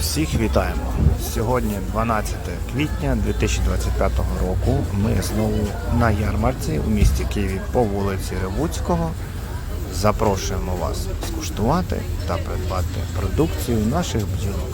Всіх вітаємо! Сьогодні 12 квітня 2025 року. Ми знову на ярмарці у місті Києві по вулиці Ревуцького. Запрошуємо вас скуштувати та придбати продукцію наших бджілок.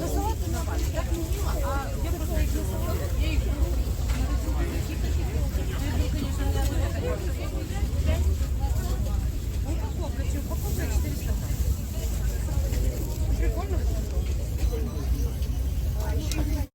Засувати на вас, як мені